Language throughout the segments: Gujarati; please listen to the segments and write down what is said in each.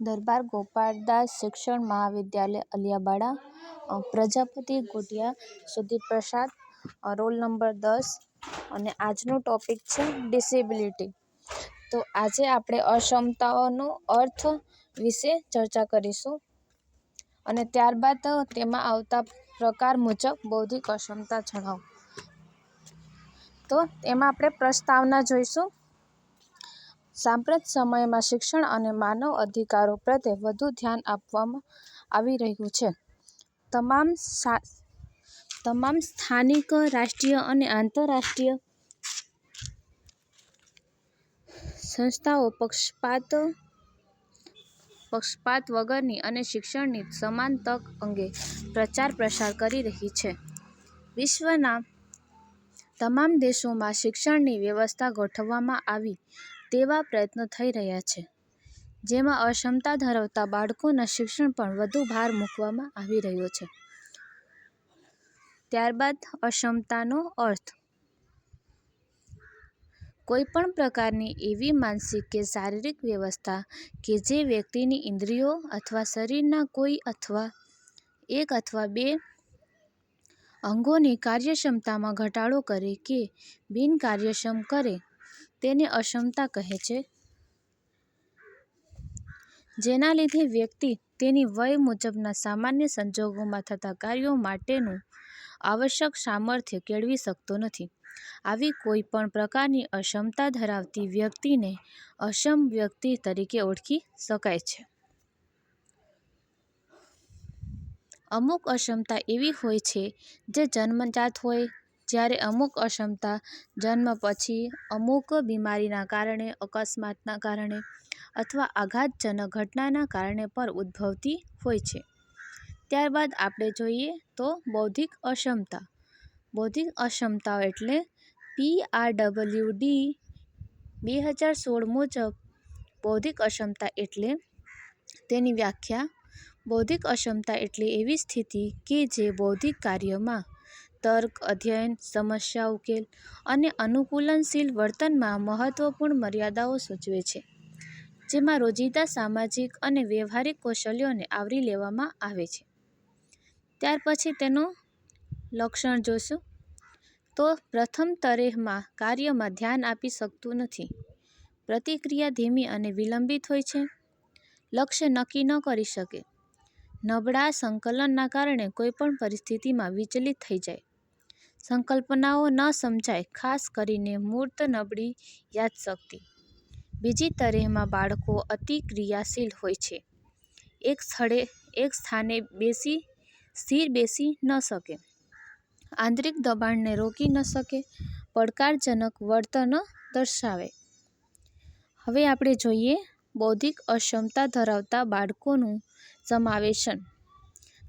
દરબાર ગોપાળદાસ શિક્ષણ મહાવિદ્યાલય અલિયાબાડા પ્રજાપતિ ગોઢિયા સુધીરપ્રસાદ રોલ નંબર દસ. અને આજનો ટોપિક છે ડિસેબિલિટી. તો આજે આપણે અક્ષમતાઓનો અર્થ વિશે ચર્ચા કરીશું. અને ત્યારબાદ તેમાં આવતા પ્રકાર મુજબ બૌદ્ધિક અક્ષમતા જણાવો. તો એમાં આપણે પ્રસ્તાવના જોઈશું. સાંપ્રત સમયમાં શિક્ષણ અને માનવ અધિકારો પ્રત્યે વધુ ધ્યાન આપવામાં આવી રહ્યું છે. તમામ તમામ સ્થાનિક, રાષ્ટ્રીય અને આંતરરાષ્ટ્રીય સંસ્થાઓ પક્ષપાત પક્ષપાત વગરની અને શિક્ષણની સમાન તક અંગે પ્રચાર પ્રસાર કરી રહી છે. વિશ્વના તમામ દેશોમાં શિક્ષણની વ્યવસ્થા ગોઠવવામાં આવી તેવા પ્રયત્નો થઈ રહ્યા છે, જેમાં અક્ષમતા ધરાવતા બાળકોના શિક્ષણ પર વધુ ભાર મૂકવામાં આવી રહ્યો છે. ત્યારબાદ અક્ષમતાનો અર્થ. કોઈપણ પ્રકારની એવી માનસિક કે શારીરિક વ્યવસ્થા કે જે વ્યક્તિની ઇન્દ્રિયો અથવા શરીરના કોઈ અથવા એક અથવા બે અંગોની કાર્યક્ષમતામાં ઘટાડો કરે કે બિનકાર્યક્ષમ કરે તેને અક્ષમતા કહે છે. જેના લીધે વ્યક્તિ તેની વય મુજબના સામાન્ય સંજોગોમાં થતા કાર્યો માટેનું આવશ્યક સામર્થ્ય કેળવી શકતો નથી. આવી કોઈપણ પ્રકારની અક્ષમતા ધરાવતી વ્યક્તિને અક્ષમ વ્યક્તિ તરીકે ઓળખી શકાય છે. અમુક અક્ષમતા એવી હોય છે, જે જન્મજાત હોય જ્યારે અમુક અક્ષમતા જન્મ પછી અમુક બીમારીના કારણે, અકસ્માતના કારણે અથવા આઘાતજનક ઘટનાના કારણે પણ ઉદ્ભવતી હોય છે. ત્યારબાદ આપણે જોઈએ તો બૌદ્ધિક અક્ષમતા. બૌદ્ધિક અક્ષમતાઓ એટલે પી આર ડબલ્યુ ડી બે હજાર સોળ મુજબ બૌદ્ધિક અક્ષમતા એટલે તેની વ્યાખ્યા. બૌદ્ધિક અક્ષમતા એટલે એવી સ્થિતિ કે જે બૌદ્ધિક કાર્યમાં તર્ક, અધ્યયન, સમસ્યા, ઉકેલ અને અનુકૂલનશીલ વર્તનમાં મહત્વપૂર્ણ મર્યાદાઓ સૂચવે છે, જેમાં રોજિંદા સામાજિક અને વ્યવહારિક કૌશલ્યોને આવરી લેવામાં આવે છે. ત્યાર પછી તેનું લક્ષણ જોઈશું તો પ્રથમ તરેહમાં કાર્યમાં ધ્યાન આપી શકતું નથી. પ્રતિક્રિયા ધીમી અને વિલંબિત હોય છે. લક્ષ્ય નક્કી ન કરી શકે. નબળા સંકલનના કારણે કોઈપણ પરિસ્થિતિમાં વિચલિત થઈ જાય. સંકલ્પનાઓ ન સમજાય, ખાસ કરીને મૂર્ત નબળી યાદશક્તિ. બીજી તરેહમાં બાળકો અતિ ક્રિયાશીલ હોય છે. એક સ્થળે, એક સ્થાને બેસી, સ્થિર બેસી ન શકે. આંતરિક દબાણને રોકી ન શકે, પડકારજનક વર્તન દર્શાવે. હવે આપણે જોઈએ બૌદ્ધિક અક્ષમતા ધરાવતા બાળકોનું સમાવેશન.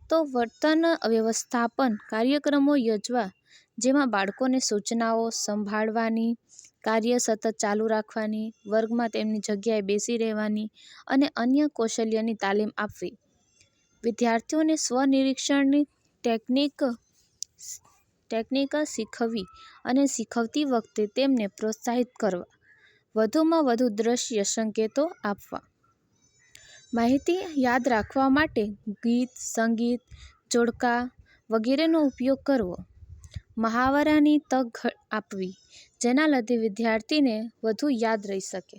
તો વર્તન વ્યવસ્થાપન કાર્યક્રમો યોજવા, જેમાં બાળકોને સૂચનાઓ સંભાળવાની, કાર્ય સતત ચાલુ રાખવાની, વર્ગમાં તેમની જગ્યાએ બેસી રહેવાની અને અન્ય કૌશલ્યની તાલીમ આપવી. વિદ્યાર્થીઓને સ્વનિરીક્ષણની ટેકનિક શીખવવી અને શીખવતી વખતે તેમને પ્રોત્સાહિત કરવા. વધુમાં વધુ દ્રશ્ય સંકેતો આપવા. માહિતી યાદ રાખવા માટે ગીત, સંગીત, જોડકા વગેરેનો ઉપયોગ કરવો. મહાવરાની તક આપવી, જેના લીધે વિદ્યાર્થીને વધુ યાદ રહી શકે.